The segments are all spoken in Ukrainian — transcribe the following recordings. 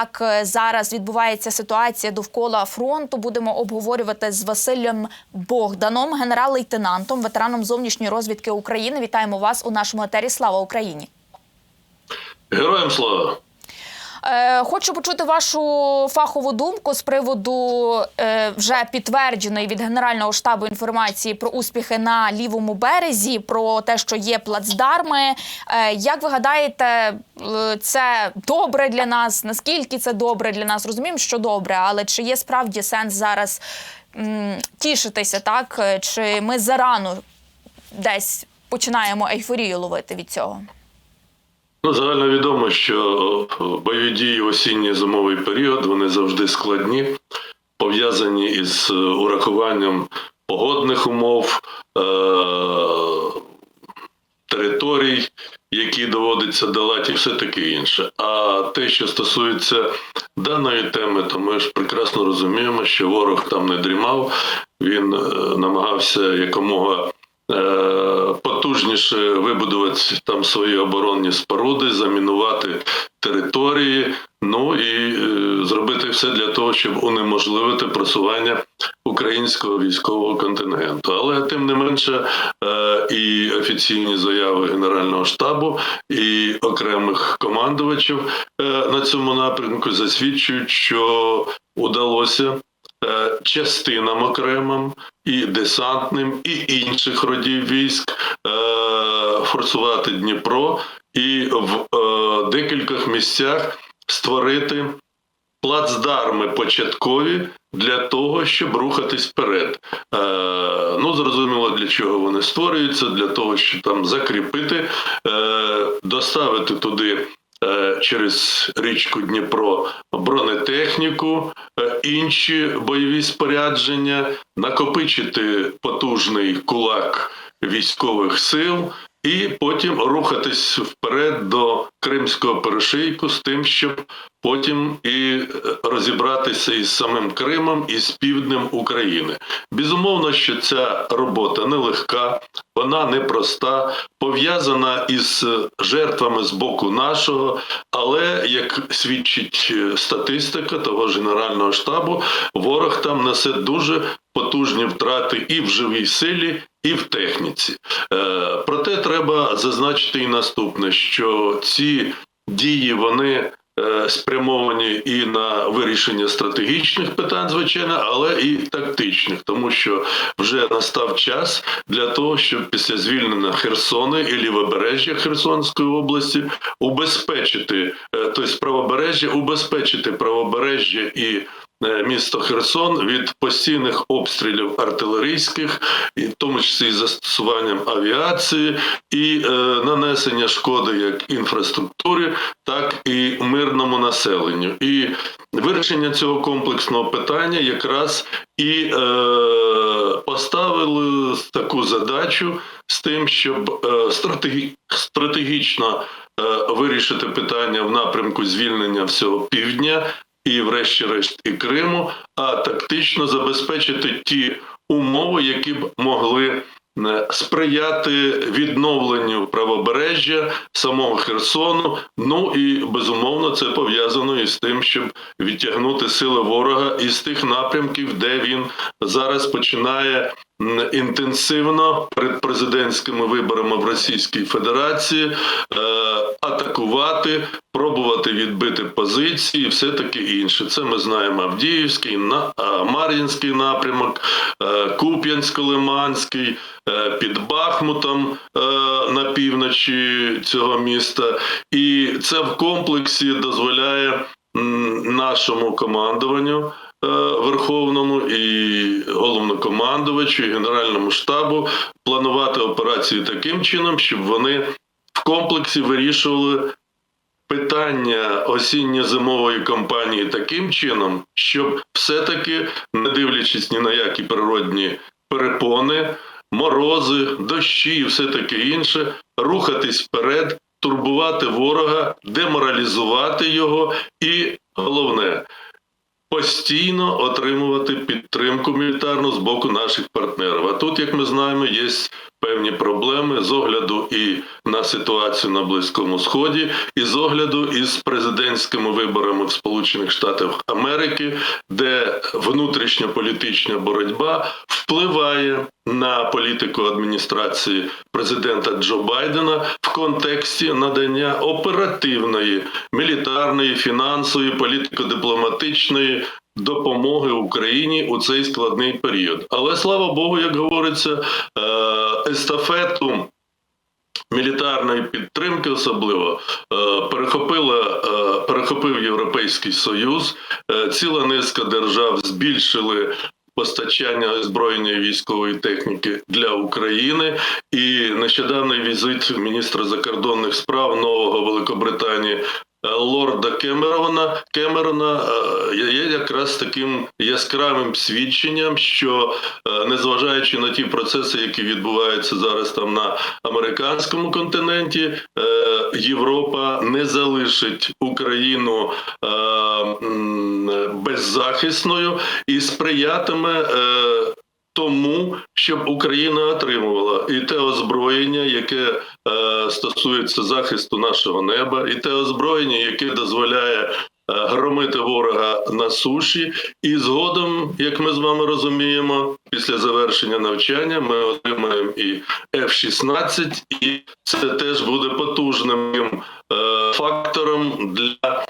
як е, зараз відбувається ситуація довкола фронту, будемо обговорювати з Василем Богданом, генерал-лейтенантом, ветераном зовнішньої розвідки України. Вітаємо вас у нашому етері. Слава Україні! Героям слава! Е, Хочу почути вашу фахову думку з приводу е, вже підтвердженої від Генерального штабу інформації про успіхи на лівому березі, про те, що є плацдарми. Е, Як ви гадаєте, це добре для нас? Наскільки це добре для нас? Розуміємо, що добре, але чи є справді сенс зараз тішитися, так? Чи ми зарано десь починаємо ейфорію ловити від цього? Ну, загально відомо, що бойові дії в осінньо зимовий період вони завжди складні, пов'язані із е, урахуванням погодних умов, е- територій, які доводиться долати, і все таке інше. А те, що стосується даної теми, то ми ж прекрасно розуміємо, що ворог там не дрімав, він е, намагався якомога. е, Потужніше вибудувати там свої оборонні споруди, замінувати території, ну і е, зробити все для того, щоб унеможливити просування українського військового контингенту. Але тим не менше, е, і офіційні заяви Генерального штабу і окремих командувачів е, на цьому напрямку засвідчують, що удалося частинам окремим і десантним, і інших родів військ е, форсувати Дніпро і в е, декількох місцях створити плацдарми початкові для того, щоб рухатись вперед. Е, ну, зрозуміло, для чого вони створюються, для того, щоб там закріпити, е, доставити туди. Е, Через річку Дніпро бронетехніку, е, інші бойові спорядження, накопичити потужний кулак військових сил і потім рухатись вперед до Кримського перешийку з тим, щоб потім і е, розібратися із самим Кримом і з півднем України. Безумовно, що ця робота нелегка, вона непроста, пов'язана із жертвами з боку нашого, але як свідчить е, статистика того ж Генерального штабу, ворог там несе дуже потужні втрати і в живій силі, і в техніці. Е, проте треба зазначити і наступне, що ці дії вони е, спрямовані і на вирішення стратегічних питань, звичайно, але і тактичних, тому що вже настав час для того, щоб після звільнення Херсона і лівобережжя Херсонської області убезпечити, е, тобто правобережжя, убезпечити правобережжя і місто Херсон від постійних обстрілів артилерійських, і в тому числі застосуванням авіації, і е, нанесення шкоди як інфраструктурі, так і мирному населенню. І вирішення цього комплексного питання якраз і е, поставили таку задачу з тим, щоб е, стратегі... стратегічно е, вирішити питання в напрямку звільнення всього півдня і, врешті-решт, і Криму, а тактично забезпечити ті умови, які б могли е, сприяти відновленню правобережжя самого Херсону. Ну і безумовно це пов'язано із тим, щоб відтягнути сили ворога із тих напрямків, де він зараз починає інтенсивно перед президентськими виборами в Російській Федерації е, атакувати, пробувати відбити позиції, і все таке інше. Це ми знаємо Авдіївський, на Мар'їнський напрямок, е, Куп'янсько-Лиманський, е, під Бахмутом е, на півночі цього міста. І це в комплексі дозволяє нашому командуванню. Е, Верховному і головнокомандувачу, і Генеральному штабу планувати операції таким чином, щоб вони в комплексі вирішували питання осінньо-зимової кампанії таким чином, щоб все-таки, не дивлячись ні на які природні перепони, морози, дощі і все таке інше, рухатись вперед, турбувати ворога, деморалізувати його, і головне. Постійно отримувати підтримку мілітарну з боку наших партнерів. А тут, як ми знаємо, є певні проблеми з огляду і на ситуацію на Близькому Сході, і з огляду із президентськими виборами в Сполучених Штатах Америки, де внутрішньополітична боротьба впливає на політику адміністрації президента Джо Байдена в контексті надання оперативної, мілітарної, фінансової, політико-дипломатичної допомоги Україні у цей складний період. Але слава Богу, як говориться, е, естафету. Мілітарної підтримки особливо е, перехопила е, перехопив Європейський Союз. Е, Ціла низка держав збільшили постачання озброєння військової техніки для України. І нещодавний візит міністра закордонних справ нового Великобританії Кемерона Кемерона е, є якраз таким яскравим свідченням, що е, незважаючи на ті процеси, які відбуваються зараз там на американському континенті, е, Європа не залишить Україну беззахисною і сприятиме. Тому щоб Україна отримувала і те озброєння, яке е, стосується захисту нашого неба, і те озброєння, яке дозволяє е, громити ворога на суші, і згодом, як ми з вами розуміємо, після завершення навчання ми отримаємо і F-16, і це теж буде потужним е, фактором для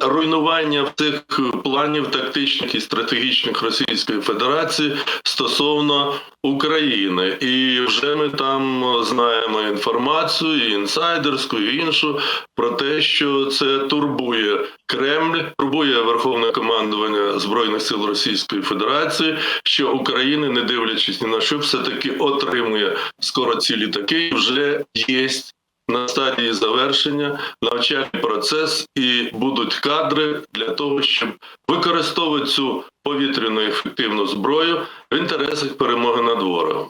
руйнування цих планів тактичних і стратегічних Російської Федерації стосовно України. І вже ми там знаємо інформацію, і інсайдерську, і іншу про те, що це турбує Кремль, турбує Верховне командування Збройних сил Російської Федерації, що Україна, не дивлячись ні на що, все таки отримує скоро ці літаки. Вже є на стадії завершення навчальний процес і будуть кадри для того, щоб використовувати цю повітряну ефективну зброю в інтересах перемоги над ворогом.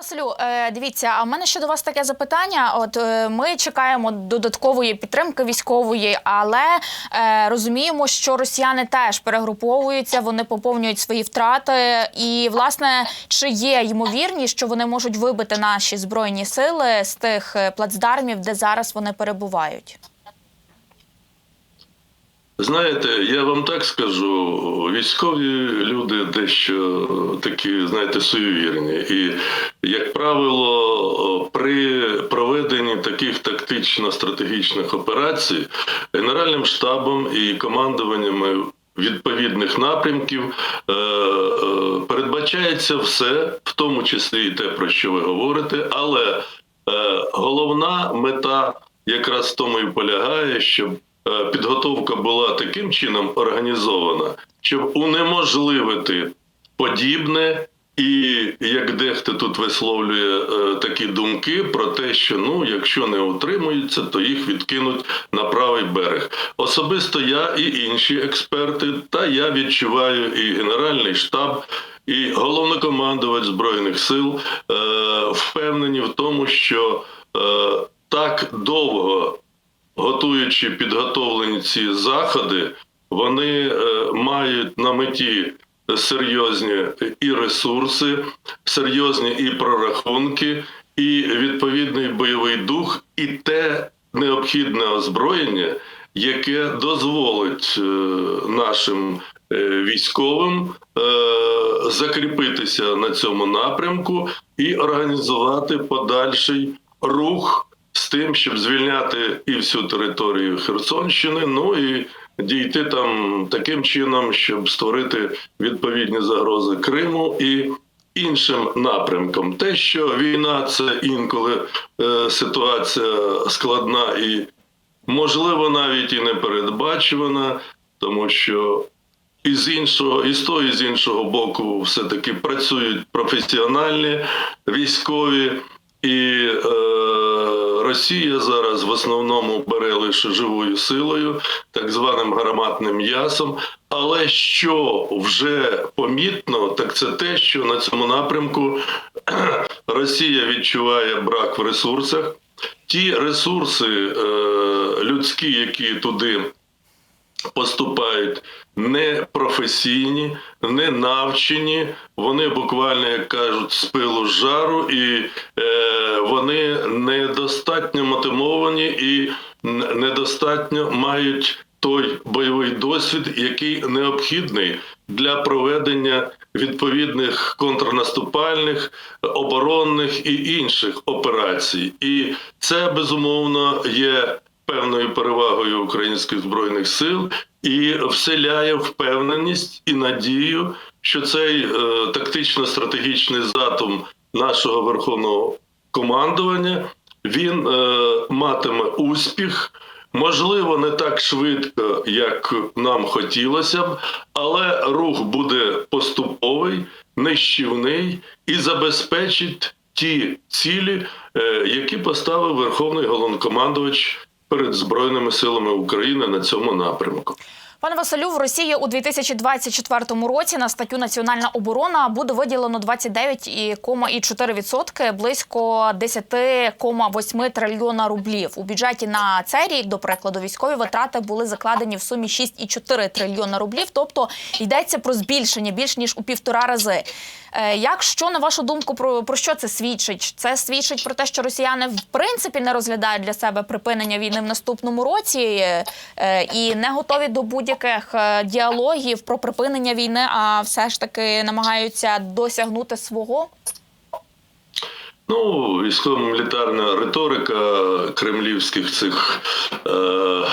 Василю, е, дивіться, а в мене ще до вас таке запитання. От е, ми чекаємо додаткової підтримки військової, але е, розуміємо, що росіяни теж перегруповуються, вони поповнюють свої втрати. І, власне, чи є ймовірність, що вони можуть вибити наші збройні сили з тих плацдармів, де зараз вони перебувають? Знаєте, я вам так скажу, військові люди дещо такі, знаєте, суєвірні. І, як правило, при проведенні таких тактично-стратегічних операцій Генеральним штабом і командуваннями відповідних напрямків е, е, передбачається все, в тому числі і те, про що ви говорите, але е, головна мета якраз в тому і полягає, щоб е, підготовка була таким чином організована, щоб унеможливити подібне. І як дехто тут висловлює е, такі думки про те, що ну, якщо не утримуються, то їх відкинуть на правий берег. Особисто я і інші експерти, та я відчуваю і Генеральний штаб, і головнокомандувач збройних сил е, впевнені в тому, що е, так довго готуючи підготовлені ці заходи, вони е, мають на меті серйозні і ресурси, серйозні і прорахунки, і відповідний бойовий дух, і те необхідне озброєння, яке дозволить е, нашим е, військовим е, закріпитися на цьому напрямку і організувати подальший рух з тим, щоб звільняти і всю територію Херсонщини, ну і дійти там таким чином, щоб створити відповідні загрози Криму і іншим напрямкам. Те, що війна це інколи е, ситуація складна і можливо навіть і непередбачувана, тому що і з іншого, і з того, і з іншого боку, все таки працюють професіональні військові, і е, Росія зараз в основному бере лише живою силою, так званим гарматним м'ясом. Але що вже помітно, так це те, що на цьому напрямку Росія відчуває брак в ресурсах. Ті ресурси е, людські, які туди поступають непрофесійні, не навчені. Вони буквально, як кажуть, з пилу з жару, і е, вони недостатньо мотивовані і недостатньо мають той бойовий досвід, який необхідний для проведення відповідних контрнаступальних, оборонних і інших операцій. І це безумовно є певною перевагою українських збройних сил і вселяє впевненість і надію, що цей е, тактично-стратегічний задум нашого верховного командування він е, матиме успіх. Можливо, не так швидко, як нам хотілося б, але рух буде поступовий, нищівний і забезпечить ті цілі, е, які поставив Верховний головнокомандувач перед Збройними силами України на цьому напрямку. Пане Василю, в Росії у 2024 році на статтю Національна оборона буде виділено 29,4%, близько 10,8 трильйона рублів. У бюджеті на цей рік, до прикладу, військові витрати були закладені в сумі 6,4 трильйона рублів. Тобто йдеться про збільшення більш ніж у півтора рази. Е, Як що на вашу думку про, про що це свідчить? Це свідчить про те, що росіяни в принципі не розглядають для себе припинення війни в наступному році е, і не готові до будь-яких е, діалогів про припинення війни, а все ж таки намагаються досягнути свого. Ну, військово-мілітарна риторика кремлівських цих е,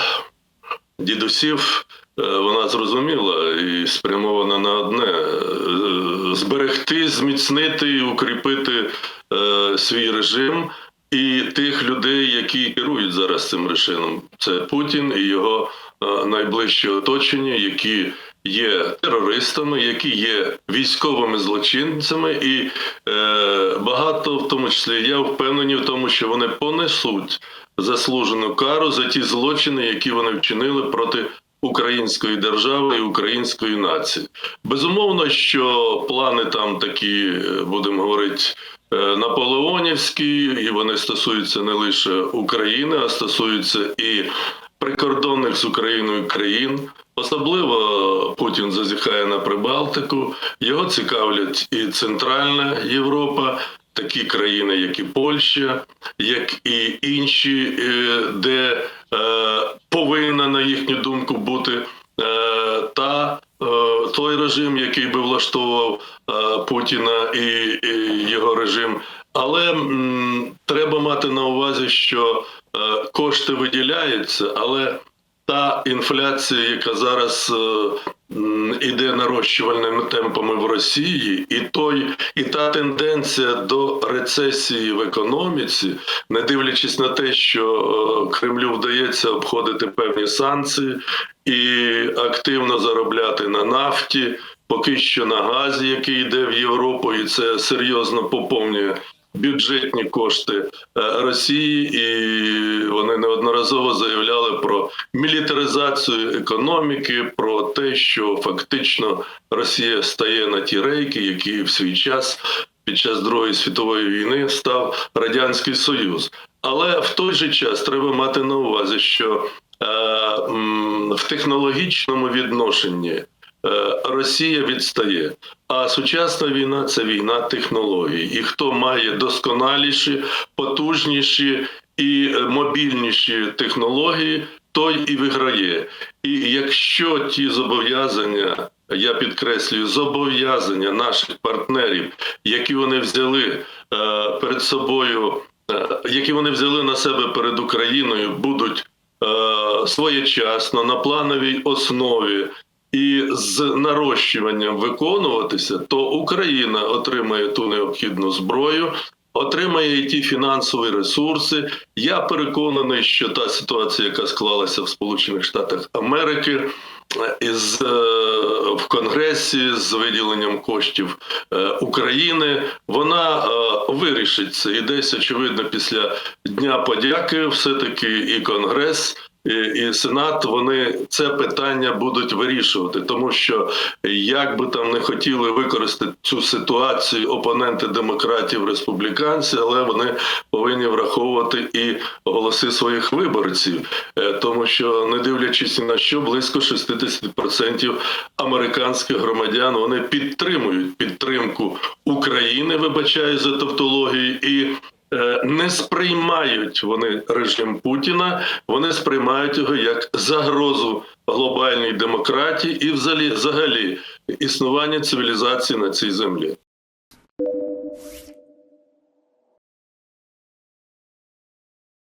дідусів, е, вона зрозуміла і спрямована на одне: е, зберегти, зміцнити і укріпити е, свій режим і тих людей, які керують зараз цим режимом. Це Путін і його е, найближче оточення, які є терористами, які є військовими злочинцями, і е, багато, в тому числі я впевнений в тому, що вони понесуть заслужену кару за ті злочини, які вони вчинили проти. Української держави і української нації безумовно, що плани там такі, е, будемо говорити, е, наполеонівські, і вони стосуються не лише України, а стосуються і прикордонних з Україною країн. Особливо Путін зазіхає на Прибалтику. Його цікавлять і Центральна Європа, такі країни, як і Польща, як і інші, е, де е, повинна, на їхню думку, бути е, та той режим, який би влаштовував Путіна і, його режим. Але м, треба мати на увазі, що кошти виділяються, але та інфляція, яка зараз е, іде нарощувальними темпами в Росії, і той, і та тенденція до рецесії в економіці, не дивлячись на те, що е, Кремлю вдається обходити певні санкції і активно заробляти на нафті, поки що на газі, який йде в Європу, і це серйозно поповнює бюджетні кошти е, Росії, і вони неодноразово заявляли про мілітаризацію економіки, про те, що фактично Росія стає на ті рейки, які в свій час. Під час Другої світової війни став радянський союз, але в той же час треба мати на увазі, що е, в технологічному відношенні Росія відстає. А сучасна війна це війна технологій. І хто має досконаліші, потужніші і е, мобільніші технології, той і виграє. І якщо ті зобов'язання, я підкреслюю, зобов'язання наших партнерів, які вони взяли е, перед собою, е, які вони взяли на себе перед Україною, будуть е, своєчасно на плановій основі і з нарощуванням виконуватися, то Україна отримає ту необхідну зброю. Отримає і ті фінансові ресурси. Я переконаний, що та ситуація, яка склалася в Сполучених Штатах Америки, е, із е, в Конгресі з виділенням коштів е, України, вона вирішиться. І десь очевидно, після Дня подяки, все таки і Конгрес і, і Сенат вони це питання будуть вирішувати, тому що як би там не хотіли використати цю ситуацію опоненти демократів, республіканці, але вони повинні враховувати і голоси своїх виборців, Е, тому що не дивлячись на що, близько 60% американських громадян вони підтримують підтримку України, вибачаю за тавтологію, і не сприймають вони режим Путіна, вони сприймають його як загрозу глобальній демократії і взагалі, взагалі існування цивілізації на цій землі.